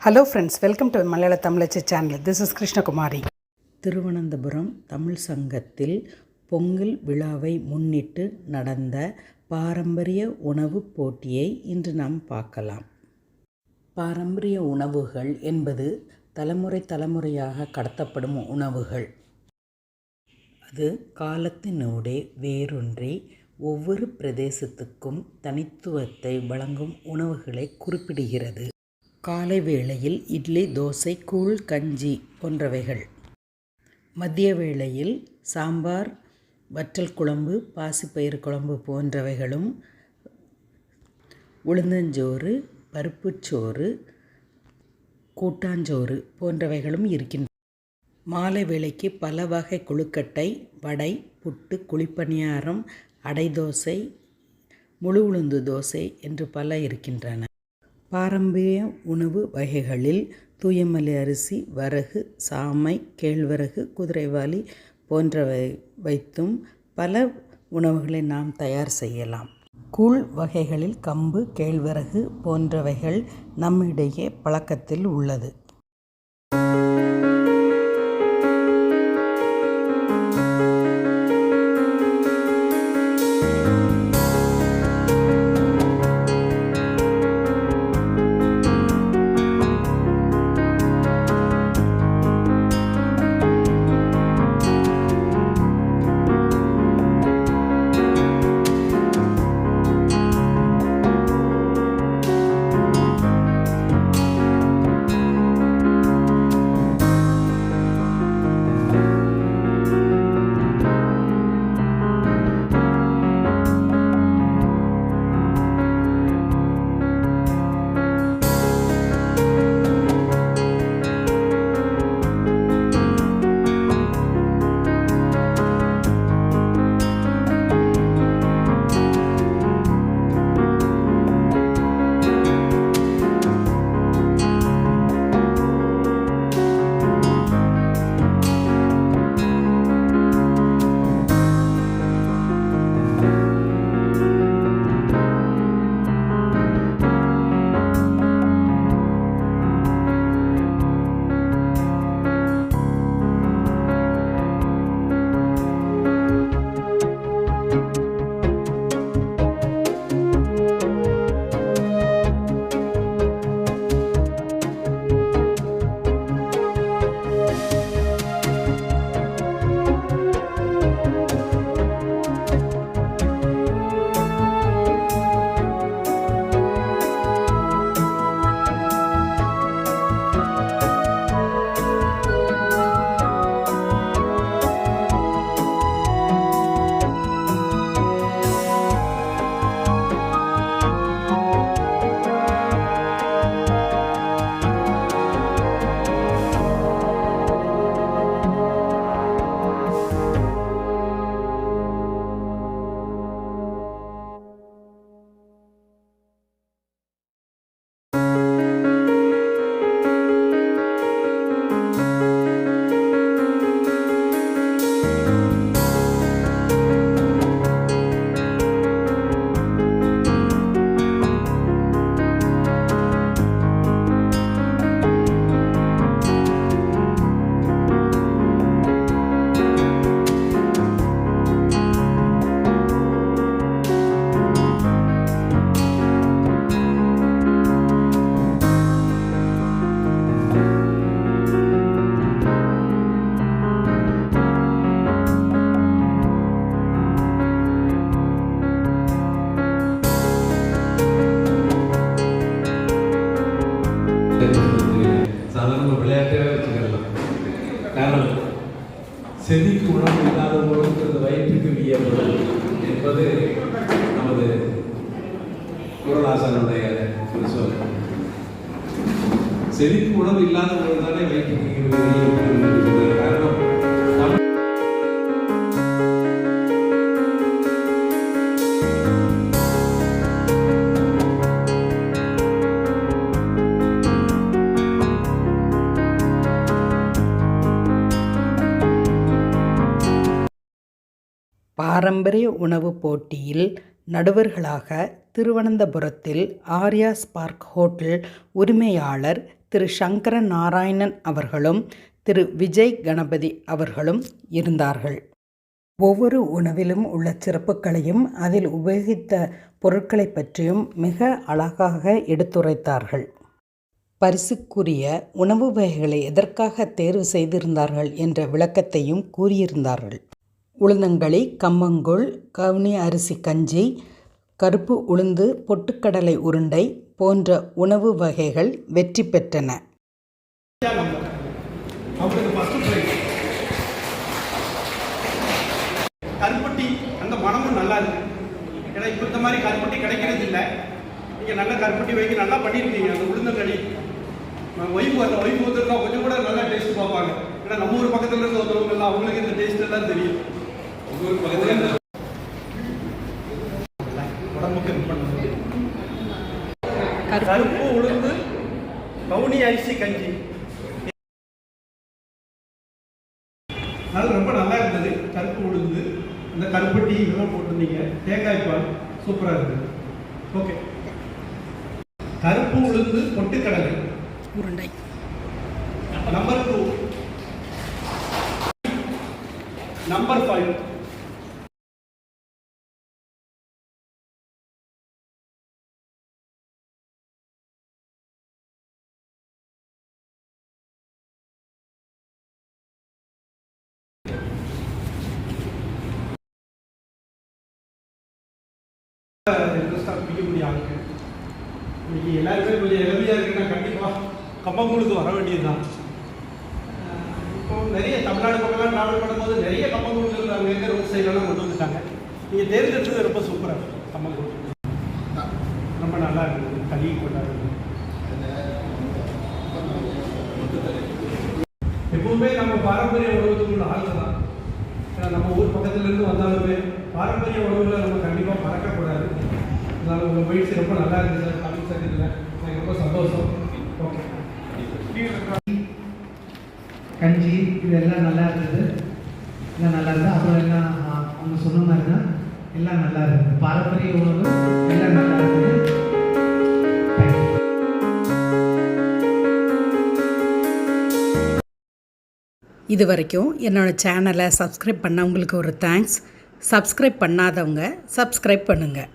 Hello friends welcome to Malayala Tamizhachi channel this is Krishnakumari Thiruvananthapuram Tamil சங்கத்தில் பொங்கல் விழாவை முன்னிட்டு நடந்த பாரம்பரிய உணவுப் போட்டியை இன்று நாம் பார்க்கலாம். பாரம்பரிய உணவுகள் என்பது தலைமுறை தலைமுறையாக கடத்தப்படும் உணவுகள். அது காலத்தினூடே வேரூன்றி ஒவ்வொரு பிரதேசத்துக்கும் தனித்துவத்தை வழங்கும் உணவுகளை குறிப்பிடுகிறது. காலை வேளையில் இட்லி தோசை கூழ் கஞ்சி போன்றவைகள். மதிய வேளையில் சாம்பார் வற்றல் குழம்பு பாசிப்பயிறு குழம்பு போன்றவைகளும் உளுந்தஞ்சோறு பருப்புச்சோறு கூட்டாஞ்சோறு போன்றவைகளும் இருக்கின்றன. மாலை வேளைக்கு பல வகை கொழுக்கட்டை வடை புட்டு குழிப்பணியாரம் அடை தோசை முழு உளுந்து தோசை என்று பல இருக்கின்றன. பாரம்பரிய உணவு வகைகளில் தூயமல்லி அரிசி வரகு சாமை கேழ்வரகு குதிரைவாலி போன்றவை வைத்தும் பல உணவுகளை நாம் தயார் செய்யலாம். கூழ் வகைகளில் கம்பு கேழ்வரகு போன்றவைகள் நம்மிடையே பழக்கத்தில் உள்ளது. செழிப்பு உணவு இல்லாதவர்கள் தானே வயிற்றுக்கு காரணம் பாரம்பரிய உணவு போட்டியில் நடுவர்களாக திருவனந்தபுரத்தில் ஆர்யா ஸ்பார்க் ஹோட்டல் உரிமையாளர் திரு சங்கர நாராயணன் அவர்களும் திரு விஜய் கணபதி அவர்களும் இருந்தார்கள். ஒவ்வொரு உணவிலும் உள்ள சிறப்புகளையும் அதில் உபயோகித்த பொருட்களை பற்றியும் மிக அழகாக எடுத்துரைத்தார்கள். பரிசுக்குரிய உணவு வகைகளை எதற்காக தேர்வு செய்திருந்தார்கள் என்ற விளக்கத்தையும் கூறியிருந்தார்கள். உளுந்தங்களி கம்மங்கூழ் கவுனி அரிசி கஞ்சி கருப்பு உளுந்து பொட்டுக்கடலை உருண்டை போன்ற உணவு வகைகள் வெற்றி பெற்றன. கருப்பட்டி அந்த மனமும் நல்லா இருக்கு. ஏன்னா இப்போ இந்த மாதிரி கருப்பட்டி கிடைக்கிறது இல்லை. நீங்கள் நல்ல கருப்பட்டி வைக்க நல்லா பண்ணியிருக்கீங்க அந்த உளுந்தங்களி ஒய்ஃபு அந்த ஒய்ஃபு வந்துருந்தா கொஞ்சம் கூட நல்லா டேஸ்ட் பார்ப்பாங்க. ஏன்னா நம்ம ஊர் பக்கத்துல இருந்து வந்தவங்க எல்லாம் அவங்களுக்கு இந்த டேஸ்ட் எல்லாம் தெரியும் உங்களுக்கு பக்கத்துல உடம்புக்கு இது பண்ணுறது கருப்பு உளுந்து கவுனி அரிசி கஞ்சி அது ரொம்ப நல்லா இருந்தது. கருப்பு உளுந்து இந்த கருப்பட்டி இதெல்லாம் போட்டிருந்தீங்க. தேங்காய் பால் சூப்பராக இருந்தது. ஓகே கருப்பு உளுந்து பொட்டுக்கடலை. உருண்டை. நம்பர் டூ நம்பர் ஃபைவ் இன்ட்ரெஸ்டாக பிடிக்கக்கூடிய ஆளுங்க இன்னைக்கு எல்லாருமே கொஞ்சம் இளமையாக இருக்குன்னா கண்டிப்பாக கம்பங்கூழுக்கு வர வேண்டியதுதான் இப்போ நிறைய தமிழ்நாடு பக்கம்லாம் ட்ராவல் பண்ணும்போது நிறைய கம்பங்கூழ் அங்கே எங்கே ரோட் சைட்லலாம் கொண்டு வந்துட்டாங்க நீங்கள் தேர்ந்தெடுத்தது ரொம்ப சூப்பராக இருக்கும் கம்பங்கூழ் ரொம்ப நல்லா இருக்குது களி கொண்டாடுறது எப்பவுமே நம்ம பாரம்பரிய உணவுக்குள்ள ஆளுங்க தான் நம்ம ஊர் பக்கத்துல இருந்து வந்தாலுமே பாரம்பரிய உணவுகளை நம்ம கண்டிப்பாக மறக்கக்கூடாது. அதனால உங்கள் முயற்சி ரொம்ப நல்லா இருந்துச்சு சார் தமிழ் சார் இதில் எனக்கு ரொம்ப சந்தோஷம். ஓகே கஞ்சி இதெல்லாம் நல்லா இருந்தது. எல்லாம் நல்லா இருந்தது. அப்புறம் எல்லாம் அவங்க சொன்ன மாதிரி தான் எல்லாம் நல்லா இருந்தது. பாரம்பரிய உணவு எல்லாம் நல்லா இருந்தது. இது வரைக்கும் என்னோடய சேனலை சப்ஸ்கிரைப் பண்ணவங்களுக்கு ஒரு தேங்க்ஸ் சப்ஸ்கிரைப் பண்ணாதவங்க சப்ஸ்கிரைப் பண்ணுங்கள்